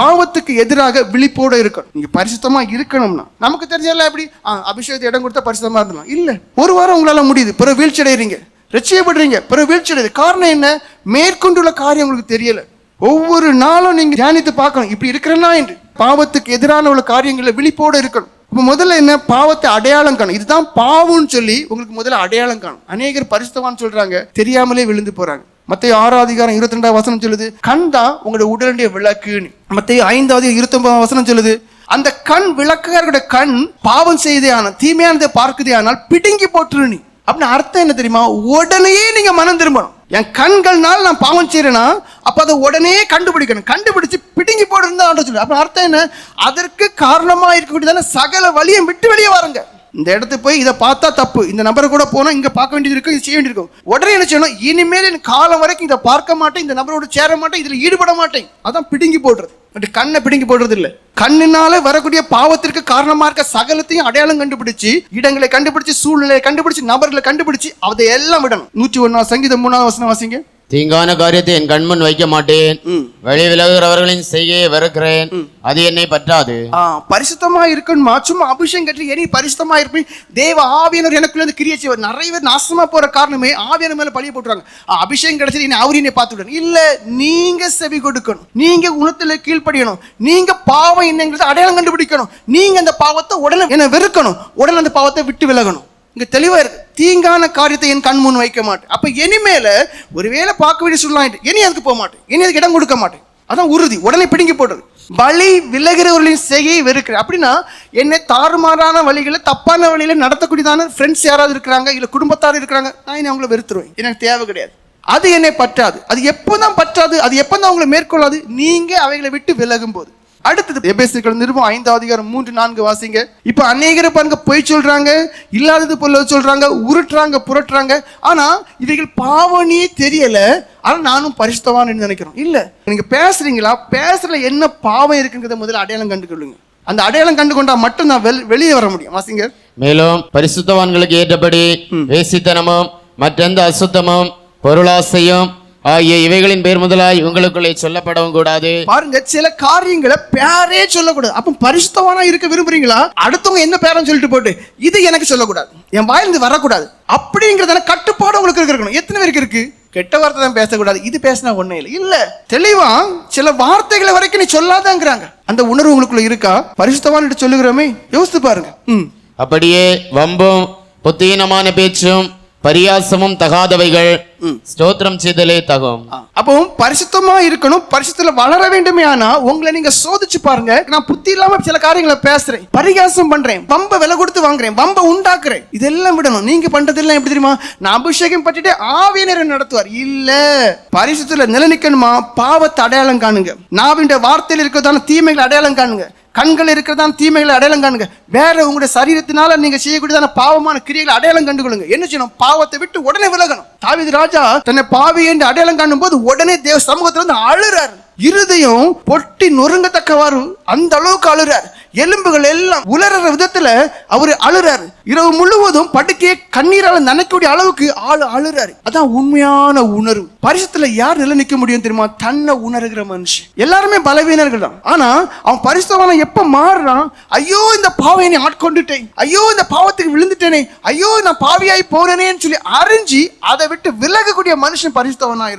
பாவத்துக்கு எதிராக விழிப்போட இருக்கணும். நீங்க பரிசுத்தமா இருக்கணும்னா நமக்கு தெரிஞ்சல எப்படி? ஆ, இடம் கொடுத்தா பரிசுத்தமா இருந்தலாம் இல்ல. ஒரு வாரம் உங்களால முடியுது. பிறகு வீழ்ச்சி அடைகிறீங்க ரட்சியப்படுறீங்க பிறகு வீழ்ச்சி அடையுது. காரணம் என்ன? மேற்கொண்டுள்ள காரியம் உங்களுக்கு தெரியல. ஒவ்வொரு நாளும் நீங்க தியானித்து பார்க்கணும். இப்படி இருக்கிறேன்னா என்று. பாவத்துக்கு எதிரான உள்ள காரியங்களில் விழிப்போட இருக்கணும். இப்போ முதல்ல என்ன? பாவத்தை அடையாளம் காணும். இதுதான் பாவம்னு சொல்லி உங்களுக்கு முதல்ல அடையாளம் காணும். அநேகர் பரிசுத்தவான்னு சொல்றாங்க. தெரியாமலே விழுந்து போறாங்க. மத்திய ஆறாவது அதிகாரம் இருபத்தி ரெண்டாவது வசனம் சொல்லுது கண் தான் உங்களோட உடலுடைய விளக்குன்னு. மத்திய ஐந்தாவது இருபத்தி ஒன்பதாம் வசனம் சொல்லுது அந்த கண் விளக்குகாரோட கண் பாவம் செய்தே ஆனால் தீமையானதை பார்க்குதே ஆனால் பிடுங்கி போட்டுரு நீ அப்படின்னு அர்த்தம் என்ன தெரியுமா? உடனே நீங்க மனம் திரும்பணும். என் கண்கள்னால நான் பாவம் செய்கிறேன்னா அப்போ அதை உடனே கண்டுபிடிக்கணும். கண்டுபிடிச்சு பிடுங்கி போடுறது தான் சொல்லு அப்போ அர்த்தம் என்ன? அதற்கு காரணமாக இருக்கக்கூடியதான சகல வழியை விட்டு வெளியே வாருங்க. இந்த இடத்துக்கு போய் இதை பார்த்தா தப்பு. இந்த நபரை கூட போனால் இங்கே பார்க்க வேண்டியது இருக்கும் இது செய்ய வேண்டியது இருக்கும். உடனே என்ன செய்யணும்? இனிமேல் என் காலம் வரைக்கும் இதை பார்க்க மாட்டேன் இந்த நபரோட சேர மாட்டேன் இதில் ஈடுபட மாட்டேன். அதான் பிடுங்கி போடுறது. கண்ணை பிடுங்கி போடுறது இல்ல கண்ணினால வரக்கூடிய பாவத்திற்கு காரணமா இருக்க சகலத்தையும் அடையாளம் கண்டுபிடிச்சு இடங்களை கண்டுபிடிச்சு சூழ்நிலையை கண்டுபிடிச்சு நபர்களை கண்டுபிடிச்சு அதை எல்லாம் விடணும். நூற்றி ஒன்னாம் சங்கீதம் மூணாவது வசனம் வாசிங்க. தீங்கான காரியத்தை என் கண்முன் வைக்க மாட்டேன். வழி விலகுகிறவர்களின் செய்கையை வெறுக்கிறேன். அது என்னை பற்றாது. பரிசுத்தமா இருக்கணுமா. சும்மா அபிஷேகம் கட்டி எரி பரிசுத்தமா இருப்பேன் தேவ ஆவியனர் எனக்குள்ள இருந்து கிரியை செய்வார். நிறைய பேர் நாசமா போற காரணமே ஆவியனர் மேல பழிய போட்டுறாங்க ஆ, அபிஷேகம் கிடைச்சது இனி அவர் என்னை பார்த்து விடணும் இல்ல நீங்க செவி கொடுக்கணும். நீங்க குணத்துல கீழ்ப்படியணும். நீங்க பாவம் என்னங்கிறத அடையாளம் கண்டுபிடிக்கணும். நீங்க அந்த பாவத்தை உடனே என்ன வெறுக்கணும். உடனே அந்த பாவத்தை விட்டு விலகணும். இங்க தெளிவா இருக்கு. தீங்கான காரியத்தை என் கண் முன் வைக்க மாட்டேன். அப்ப இனிமேல ஒருவேளை பார்க்க வேண்டிய சொல்லலாம் இனி அதுக்கு போக மாட்டேன். இனி அதுக்கு இடம் கொடுக்க மாட்டேன். அதான் உறுதி. உடனே பிடுங்கி போடுறது. வழி விலகிறவர்களின் செய்கையை வெறுக்கிறேன். அப்படின்னா என்னை தாறுமாறான வழிகளை தப்பான வழியில நடத்தக்கூடியதான ஃப்ரெண்ட்ஸ் யாராவது இருக்கிறாங்க இல்ல குடும்பத்தார் இருக்கிறாங்க நான் இனி அவங்கள வெறுத்துருவேன். எனக்கு தேவை கிடையாது. அது என்னை பற்றாது. அது எப்போதான் பற்றாது. அது எப்போதான் அவங்களை மேற்கொள்ளாது. நீங்க அவைகளை விட்டு விலகும் போது அடுத்தது எபேசியர்கள் நிருபம் ஐந்தாவது அதிகாரம் மூன்று நான்கு வாசிங்க. இப்ப அநேகரை பாருங்க பொய் சொல்றாங்க இல்லாதது போல சொல்றாங்க உருட்டுறாங்க புரட்டுறாங்க. ஆனா இவைகள் பாவனியே தெரியல. ஆனா நானும் பரிசுத்தவான்னு நினைக்கிறோம். இல்ல நீங்க பேசுறீங்களா? பேசுற என்ன பாவம் இருக்குங்கிறத முதல்ல அடையாளம் கண்டுக்கொள்ளுங்க அந்த அடையாளம் கண்டு கொண்டா மட்டும் நான் வெள்- வெளியே வர முடியும். வாசிங்க. மேலும் பரிசுத்தவான்களுக்கு ஏற்றபடி வேசித்தனமும் மற்றெந்த அசுத்தமும் பொருளாசையும் ஆகிய இவைகளின் பேர் முதலாய் உங்களுக்குள்ளே சொல்லப்படவும் கூடாது. பாருங்க சில காரியங்களை பேரே சொல்லக்கூடாது. அப்ப பரிசுத்தவானா இருக்க விரும்புறீங்களா? அடுத்தவங்க என்ன பேரன்னு சொல்லிட்டு போட்டு இது எனக்கு சொல்லக்கூடாது. என் வாயிலிருந்து வரக்கூடாது. அப்படிங்கிறதான கட்டுப்பாடு உங்களுக்கு இருக்கணும். எத்தனை பேருக்கு இருக்கு? கெட்ட வார்த்தை தான் பேசக்கூடாது. இது பேசினா ஒண்ணே இல்லை. இல்ல தெளிவா சில வார்த்தைகளை வரைக்கும் நீ சொல்லாதாங்கிறாங்க. அந்த உணர்வு உங்களுக்குள்ள இருக்கா? பரிசுத்தவான்ட்டு சொல்லுகிறோமே யோசித்து பாருங்க. அப்படியே வம்பும் புத்தீனமான பேச்சும் பரியாசமும் தகாதவைகள். ஸ்தோத்திரம் செய்தலே தகும். அப்போ பரிசுத்தமா இருக்கணும் பரிசுத்துல வளர வேண்டுமே ஆனா உங்களை நீங்க சோதிச்சு பாருங்க. நான் புத்தி இல்லாம சில காரியங்களை பேசுறேன். பரிகாசம் பண்றேன். வம்ப விலை கொடுத்து வாங்குறேன். வம்ப உண்டாக்குறேன். இதெல்லாம் விடணும். நீங்க பண்றதெல்லாம் எப்படி தெரியுமா? நான் அபிஷேகம் பட்டுட்டு ஆவியனரை நடத்துவார்? இல்ல. பரிசுத்துல நிலநிக்கணுமா? பாவத்தை அடையாளம் காணுங்க. நாவின் வார்த்தையில் இருக்கிறதான தீமைகளை அடையாளம் காணுங்க. கண்கள் இருக்கிறதான தீமைகளை அடையாளம் காணுங்க. வேற உங்களுடைய சரீரத்தினால நீங்க செய்யக்கூடியதான பாவமான கிரியைகளை அடையாளம் கண்டுகொள்ளுங்க. என்ன செய்யணும்? பாவத்தை விட்டு உடனே விலகணும். தாவீது ராஜா தன்னை பாவி என்று அடையாளம் காணும் போது உடனே தேவ சமூகத்துல இருந்து அழுறாரு. இருதயம் பொட்டி நொறுங்கத்தக்கவாறு அந்த அளவுக்கு அழுறாரு. எலும்புகள் எல்லாம் உலர்ற விதத்துல அவர் அழுறாரு. இரவு முழுவதும் படுக்கையை கண்ணீரால நனைக்கக்கூடிய அளவுக்கு ஆளு அழுறாரு. அதான் உண்மையான உணர்வு. பரிசுத்துல யார் நிலை நிக்க முடியும் தெரியுமா? தன்னை உணர்கிற மனுஷன். எல்லாருமே பலவீனர்கள் தான். ஆனா அவன் பரிசுத்தவன எப்ப மாறுறான்? ஐயோ இந்த பாவையை ஆட்கொண்டுட்டேன். ஐயோ இந்த பாவத்துக்கு விழுந்துட்டேனே. ஐயோ நான் பாவியாய் போனேனேன்னு சொல்லி அறிஞ்சு அதை விட்டு விலகக்கூடிய மனுஷன் பரிசுத்தவனா இருப்பான்.